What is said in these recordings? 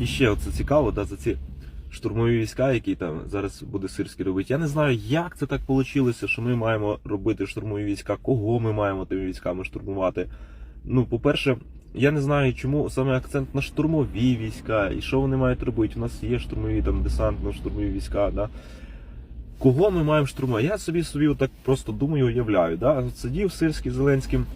І ще оце цікаво, да, за ці штурмові війська, які там зараз буде сирський робити. Я не знаю, як це так вийшло, що ми маємо робити штурмові війська, кого ми маємо тими військами штурмувати. Ну, по-перше, я не знаю, чому саме акцент на штурмові війська і що вони мають робити. У нас є штурмові там десантно-штурмові війська. Да? Кого ми маємо штурмувати? Я собі собі отак просто думаю, уявляю. Да? Сидів Сирський Зеленським.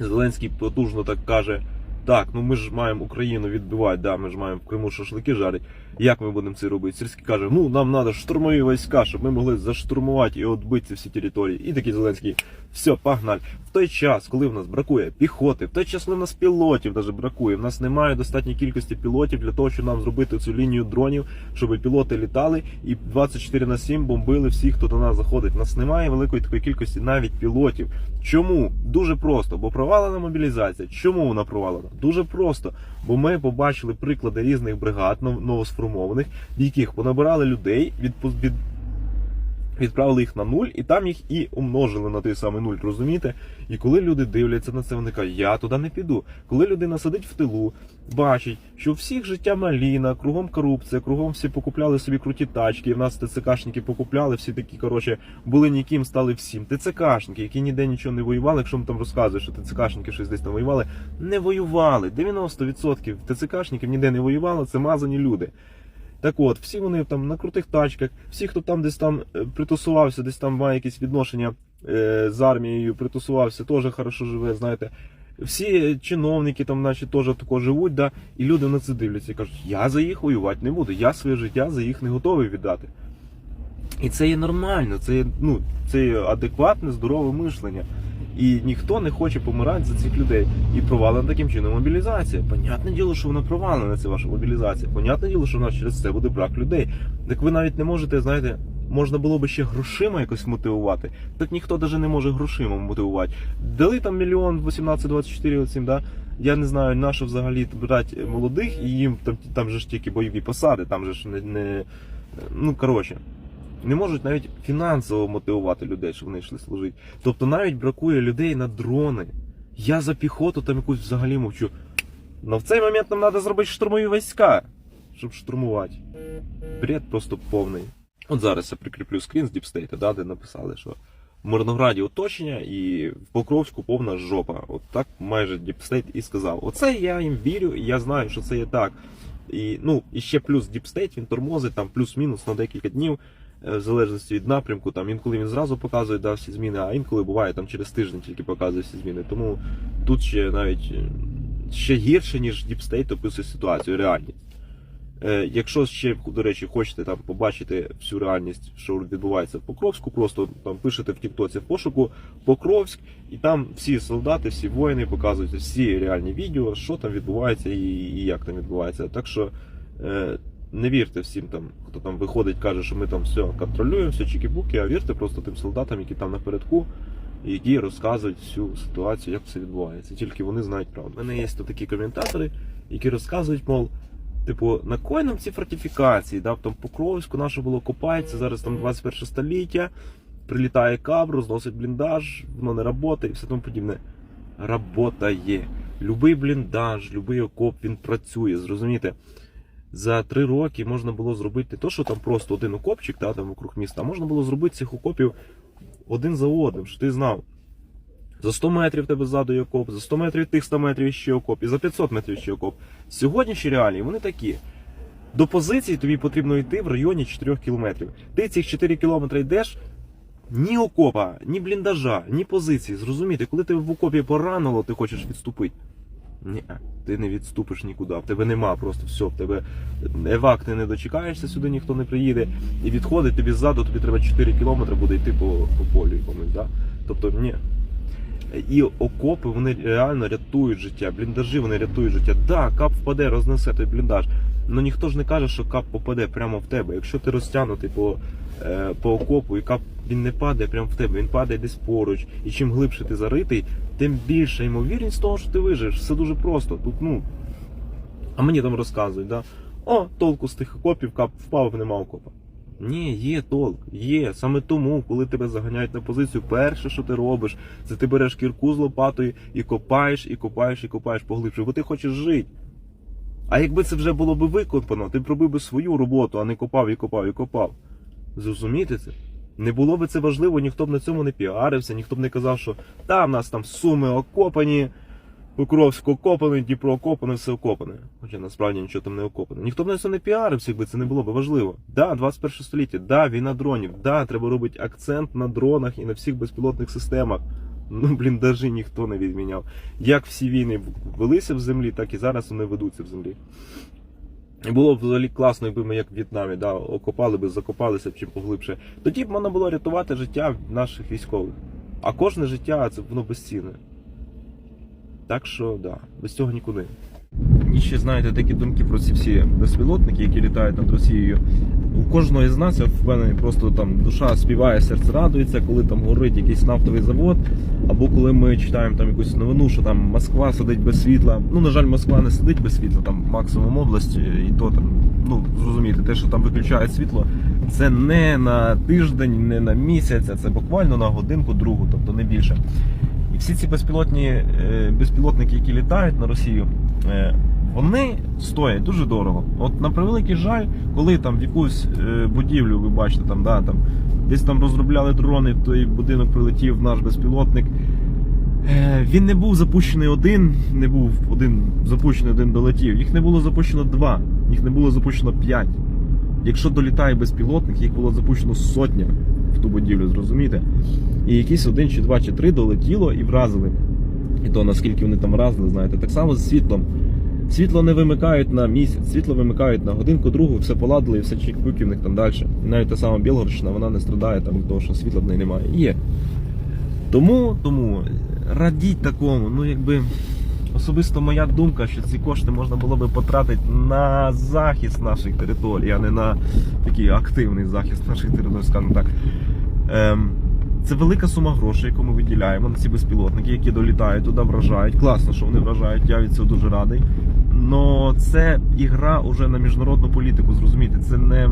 Зеленський потужно так каже: так, ну ми ж маємо Україну відбивати, да, ми ж маємо в Криму шашлики жарити. Як ми будемо це робити? Сирський каже: ну нам треба штурмові війська, щоб ми могли заштурмувати і відбити всі території. І такий Зеленський, все, погнали. В той час, коли в нас бракує піхоти, в той час, коли в нас пілотів навіть бракує, в нас немає достатньої кількості пілотів для того, щоб нам зробити цю лінію дронів, щоб пілоти літали і 24 на 7 бомбили всіх, хто до нас заходить. У нас немає великої такої кількості навіть пілотів. Чому? Дуже просто, бо провалена мобілізація. Чому вона провалена? Дуже просто. Бо ми побачили приклади різних бригад новосформованих, в яких понабирали людей, від від, відправили їх на нуль, і там їх і умножили на той самий нуль, розумієте? І коли люди дивляться на це, вони кажуть, я туди не піду. Коли людина сидить в тилу, бачить, що всіх життя маліна, кругом корупція, кругом всі покупляли собі круті тачки, і в нас ТЦКшники покупляли, всі такі, коротше, були ніким, стали всім. ТЦКшники, які ніде нічого не воювали, якщо ми там розказують, що ТЦКшники щось десь там воювали, не воювали. 90% ТЦКшників ніде не воювали, це мазані люди. Так от, всі вони там на крутих тачках, всі, хто там десь там е, притусувався, десь там має якісь відношення е, з армією, притусувався, теж хорошо живе, знаєте. Всі чиновники там, наче, теж тако живуть, да, і люди на це дивляться і кажуть, я за їх воювати не буду, я своє життя за їх не готовий віддати. І це є нормально, це є, ну, це є адекватне, здорове мишлення. І ніхто не хоче помирати за цих людей. І провалена таким чином мобілізація. Понятне діло, що вона провалена, це ваша мобілізація. Понятне діло, що в нас через це буде брак людей. Так ви навіть не можете, знаєте, можна було би ще грошима якось мотивувати. Так ніхто навіть не може грошима мотивувати. Дали там мільйон 18-24 оцім, да? Я не знаю, на що взагалі брати молодих, і їм там, там же ж тільки бойові посади, там же ж не. не ну, коротше не можуть навіть фінансово мотивувати людей, щоб вони йшли служити. Тобто навіть бракує людей на дрони. Я за піхоту там якусь взагалі мовчу. Но в цей момент нам треба зробити штурмові війська, щоб штурмувати. Бред просто повний. От зараз я прикріплю скрін з Діпстейта, да, де написали, що в Мирнограді оточення і в Покровську повна жопа. От так майже Діпстейт і сказав. Оце я їм вірю, і я знаю, що це є так. І, ну, і ще плюс Діпстейт, він тормозить там плюс-мінус на декілька днів, в залежності від напрямку. Там інколи він зразу показує да, всі зміни, а інколи буває там через тиждень тільки показує всі зміни. Тому тут ще навіть е, ще гірше, ніж Діпстейт описує ситуацію, реальність. Е, Якщо ще, до речі, хочете там побачити всю реальність, що відбувається в Покровську, просто там пишете в Тіктоці в пошуку Покровськ, і там всі солдати, всі воїни показують всі реальні відео, що там відбувається і, і як там відбувається. Так що е, не вірте всім там, хто там виходить, каже, що ми там все контролюємо, все чікі-буки, а вірте просто тим солдатам, які там напередку, які розказують всю ситуацію, як все відбувається. Тільки вони знають правду. У мене є тут такі коментатори, які розказують, мов. Типу, на кой нам ці фортифікації? Да? Там Покровську наше було копається, зараз там 21 століття, прилітає каб, розносить бліндаж, воно не працює і все тому подібне. Работає. Любий бліндаж, любий окоп, він працює. Зрозумієте? За три роки можна було зробити не то, що там просто один окопчик, да, там вокруг міста, а можна було зробити цих окопів один за одним, що ти знав. За 100 метрів тебе ззаду є окоп, за 100 метрів тих 100 метрів ще окоп, і за 500 метрів ще окоп. Сьогоднішні реалії вони такі. До позиції тобі потрібно йти в районі 4 кілометрів. Ти цих 4 кілометри йдеш, ні окопа, ні бліндажа, ні позиції. Зрозумієте, коли тебе в окопі поранило, ти хочеш відступити. Ні, ти не відступиш нікуди. В тебе нема просто все. В тебе евак ти не дочекаєшся, сюди ніхто не приїде. І відходить тобі ззаду, тобі треба 4 кілометри буде йти по, по полю якомусь. Да? Тобто, ні. І окопи вони реально рятують життя, бліндажі вони рятують життя. Да, кап впаде, рознесе той бліндаж. але ніхто ж не каже, що кап попаде прямо в тебе. Якщо ти розтягнутий по, по окопу і кап він не падає прямо в тебе, він падає десь поруч. І чим глибше ти заритий, тим більша ймовірність того, що ти виживеш. Все дуже просто. Тут, ну. А мені там розказують, да? О, толку з тих окопів, кап впав, нема окопа. Ні, є толк, є. Саме тому, коли тебе заганяють на позицію, перше, що ти робиш, це ти береш кірку з лопатою і копаєш, і копаєш, і копаєш поглибше, бо ти хочеш жити. А якби це вже було би викопано, ти б робив би свою роботу, а не копав і копав і копав. Зрозумієте це? Не було би це важливо, ніхто б на цьому не піарився, ніхто б не казав, що та в нас там суми окопані, Покровськ окопаний, Дніпро окопане, все окопане. Хоча насправді нічого там не окопане. Ніхто б на це не піарився, якби це не було б важливо. Да, 21 століття, да, війна дронів, да, треба робити акцент на дронах і на всіх безпілотних системах. Ну, блін, даже ніхто не відміняв. Як всі війни велися в землі, так і зараз вони ведуться в землі. І було б взагалі класно, якби ми як в В'єтнамі, да, окопали би, закопалися б чим поглибше. Тоді б можна було рятувати життя наших військових. А кожне життя це воно безцінне. Так що, да, без цього нікуди. І ще знаєте такі думки про ці всі безпілотники, які літають над Росією. У кожного із нас, я впевнений, просто там душа співає, серце радується, коли там горить якийсь нафтовий завод, або коли ми читаємо там якусь новину, що там Москва сидить без світла. Ну, на жаль, Москва не сидить без світла, там максимум область, і то там, ну зрозумієте, те, що там виключають світло, це не на тиждень, не на місяць, а це буквально на годинку другу, тобто не більше. І всі ці безпілотні е, безпілотники, які літають на Росію, е, вони стоять дуже дорого. От на превеликий жаль, коли там в якусь е, будівлю, ви бачите, там, да, там, десь там розробляли дрони, той будинок прилетів наш безпілотник. Е, Він не був запущений один, не був один запущений, один долетів. Їх не було запущено два, їх не було запущено п'ять. Якщо долітає безпілотник, їх було запущено сотня в ту будівлю, зрозумієте? І якийсь один чи два чи три долетіло і вразили. І то наскільки вони там вразили, знаєте, так само з світлом. Світло не вимикають на місяць, світло вимикають на годинку другу, все поладили все чик-пуки в них там далі. І навіть та сама Білгородщина, вона не страдає там того, що світла в неї немає. Є. Тому, тому радіть такому, ну якби особисто моя думка, що ці кошти можна було би потратити на захист наших територій, а не на такий активний захист наших територій, скажімо так. Ем, це велика сума грошей, яку ми виділяємо на ці безпілотники, які долітають туди, вражають. Класно, що вони вражають, я від цього дуже радий. Но це ігра уже на міжнародну політику, зрозумійте, це не.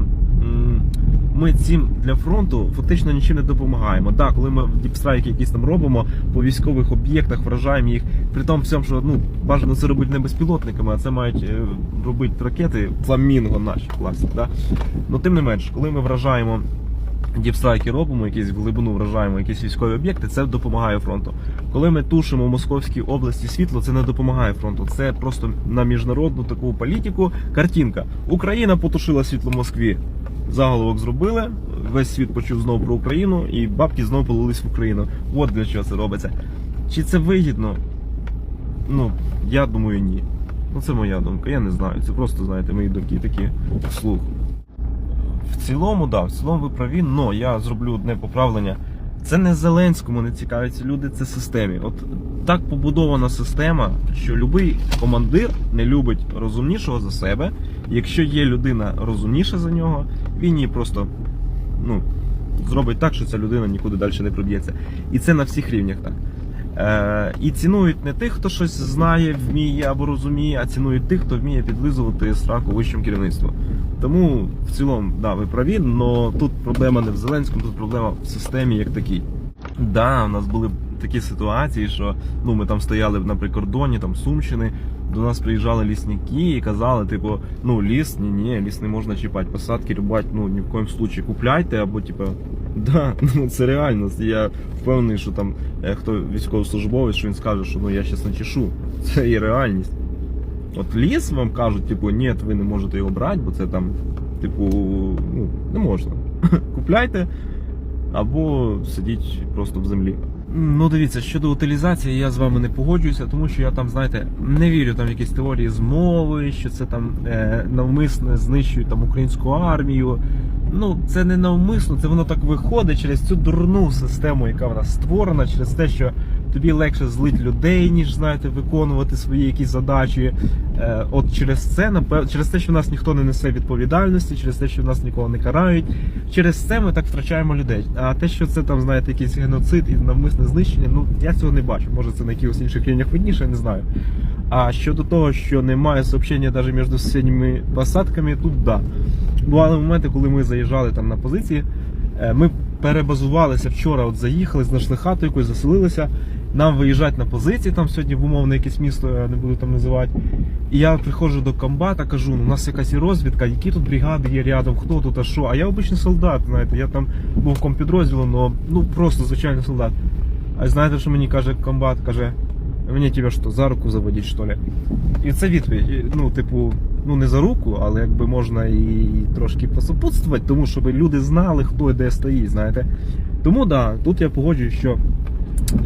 Ми цим для фронту фактично нічим не допомагаємо. Так, коли ми діпстрайки якісь там робимо по військових об'єктах, вражаємо їх, при тому всьому, що ну бажано це робити не безпілотниками, а це мають е, робити ракети фламінго наші класні. Да? Ну тим не менш, коли ми вражаємо діпстрайки робимо, якісь глибину вражаємо якісь військові об'єкти, це допомагає фронту. Коли ми тушимо в Московській області світло, це не допомагає фронту. Це просто на міжнародну таку політику. Картинка. Україна потушила світло Москві. Заголовок зробили. Весь світ почув знову про Україну, і бабки знову полились в Україну. От для чого це робиться. Чи це вигідно? Ну, я думаю, ні. Ну, це моя думка. Я не знаю. Це просто, знаєте, мої думки такі вслух. В цілому, да, в цілому ви праві, но я зроблю одне поправлення. Це не Зеленському не цікавиться люди, це системі. От так побудована система, що будь-який командир не любить розумнішого за себе. Якщо є людина розумніша за нього, він її просто ну, зробить так, що ця людина нікуди далі не проб'ється. І це на всіх рівнях так. Е, і цінують не тих, хто щось знає, вміє або розуміє, а цінують тих, хто вміє підлизувати сраку вищому керівництву. Тому в цілому, да, ви праві, але тут проблема не в Зеленському, тут проблема в системі як такій. Да, у нас були такі ситуації, що ну ми там стояли на прикордоні, там Сумщини. До нас приїжджали лісники і казали, типу, ну ліс, ні, ні, ліс не можна чіпати, посадки рубати, ну ні в коєму случаї купляйте, або типу, да, ну це реальність. Я впевнений, що там е, хто військовослужбовець, що він скаже, що ну я щас не чешу. Це є реальність. От ліс вам кажуть, типу, ні, ви не можете його брати, бо це там, типу, ну, не можна. Купляйте або сидіть просто в землі. Ну, дивіться, щодо утилізації, я з вами не погоджуюся, тому що я там, знаєте, не вірю там в якісь теорії змови, що це там е, навмисне знищують там українську армію. Ну, це не навмисно, це воно так виходить через цю дурну систему, яка в нас створена, через те, що тобі легше злить людей, ніж знаєте, виконувати свої якісь задачі. Е, от через це, через те, що в нас ніхто не несе відповідальності, через те, що в нас нікого не карають. Через це ми так втрачаємо людей. А те, що це там, знаєте, якийсь геноцид і навмисне знищення, ну я цього не бачу. Може це на якихось інших рівнях видніше, я не знаю. А щодо того, що немає сообщення навіть між сусідніми посадками, тут да. Бували моменти, коли ми заїжджали там на позиції. е, Ми перебазувалися вчора, от заїхали, знайшли хату якусь, заселилися. нам виїжджати на позиції, там сьогодні в умовне якесь місто, я не буду там називати. І я приходжу до комбата, кажу, ну у нас якась розвідка, які тут бригади є рядом, хто тут, а що. А я обичний солдат, знаєте, я там був компідрозділом, але ну просто звичайний солдат. А знаєте, що мені каже комбат? Каже, мені тебе що, за руку заводіть, що ли? І це відповідь. Ну, типу, ну не за руку, але якби можна і трошки посопутствувати, тому щоб люди знали, хто і де стоїть, знаєте. Тому да, тут я погоджуюсь, що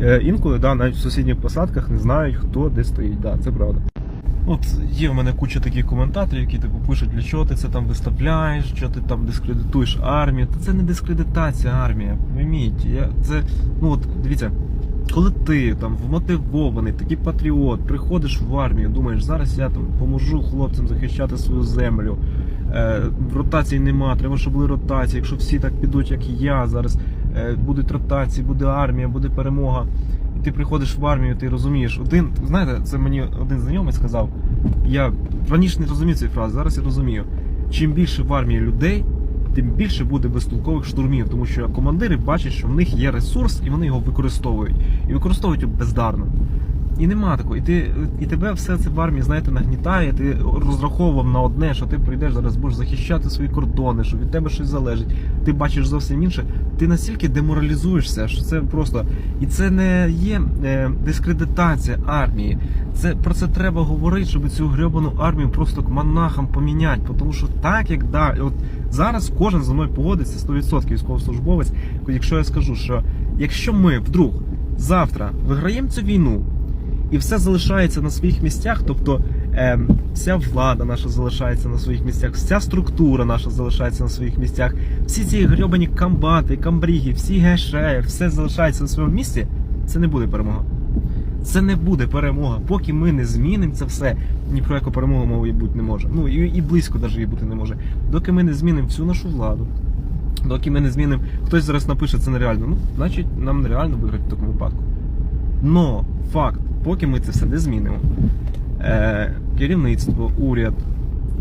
е, інколи да, навіть в сусідніх посадках не знають, хто де стоїть. Да, це правда. От є в мене куча таких коментаторів, які типу пишуть, для чого ти це там виставляєш, що ти там дискредитуєш армію. Та це не дискредитація армії. Я це ну от дивіться. Коли ти там вмотивований, такий патріот, приходиш в армію, думаєш, зараз я там поможу хлопцям захищати свою землю. Е, ротацій нема, треба, щоб були ротації. Якщо всі так підуть, як я, зараз е, будуть ротації, буде армія, буде перемога. І ти приходиш в армію, ти розумієш. Один, знаєте, це мені один знайомий сказав. Я раніше не розумів цієї фрази, зараз я розумію. Чим більше в армії людей, тим більше буде безтолкових штурмів, тому що командири бачать, що в них є ресурс, і вони його використовують. І використовують його бездарно. І нема такого. І ти і тебе все це в армії, знаєте, нагнітає. Ти розраховував на одне, що ти прийдеш зараз, будеш захищати свої кордони, що від тебе щось залежить. Ти бачиш зовсім інше. Ти настільки деморалізуєшся, що це просто і це не є е, дискредитація армії. Це про це треба говорити, щоб цю гребану армію просто к монахам поміняти. Тому що так як да, от зараз кожен за мною погодиться 100% військовослужбовець. Якщо я скажу, що якщо ми вдруг завтра виграємо цю війну і все залишається на своїх місцях, тобто е, вся влада наша залишається на своїх місцях, вся структура наша залишається на своїх місцях, всі ці грьобані комбати, камбріги, всі геше, все залишається на своєму місці, це не буде перемога. Це не буде перемога. Поки ми не змінимо це все, ні про яку перемогу мови бути не може. Ну і, і близько навіть бути не може. Доки ми не змінимо всю нашу владу, доки ми не змінимо, хтось зараз напише це нереально. Ну, значить, нам нереально виграти в такому випадку. Но факт, поки ми це все не змінимо, е, керівництво, уряд,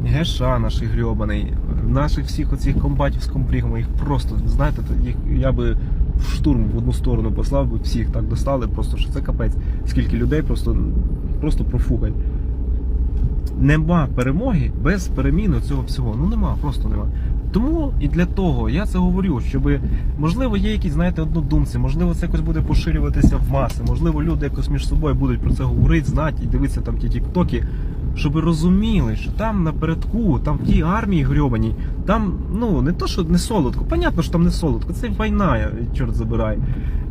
Геша наш грьобаний, наших всіх оцих комбатів з комбрігами, їх просто, знаєте, їх я би штурм в одну сторону послав би всіх так достали, просто що це капець. Скільки людей просто, просто профукать. Нема перемоги без переміни цього всього. Ну нема, просто нема. Тому і для того я це говорю, щоб можливо є якісь, знаєте, однодумці, можливо, це якось буде поширюватися в маси, можливо, люди якось між собою будуть про це говорити, знати і дивитися там ті тіктоки, щоб розуміли, що там напередку, там в тій армії грьобаній, там ну не то, що не солодко. Понятно, що там не солодко, це війна, чорт забирай.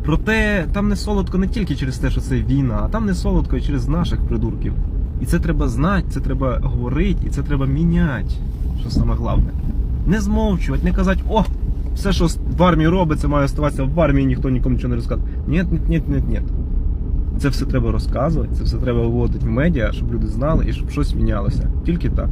Проте там не солодко не тільки через те, що це війна, а там не солодко і через наших придурків. І це треба знати, це треба говорити, і це треба міняти. Що саме головне. Не змовчувати, не казати, о, все, що в армії робиться, має оставатися в армії, ніхто нікому нічого не розказує. Ні, ні, ні, ні, ні. Це все треба розказувати, це все треба виводити в медіа, щоб люди знали і щоб щось мінялося. Тільки так.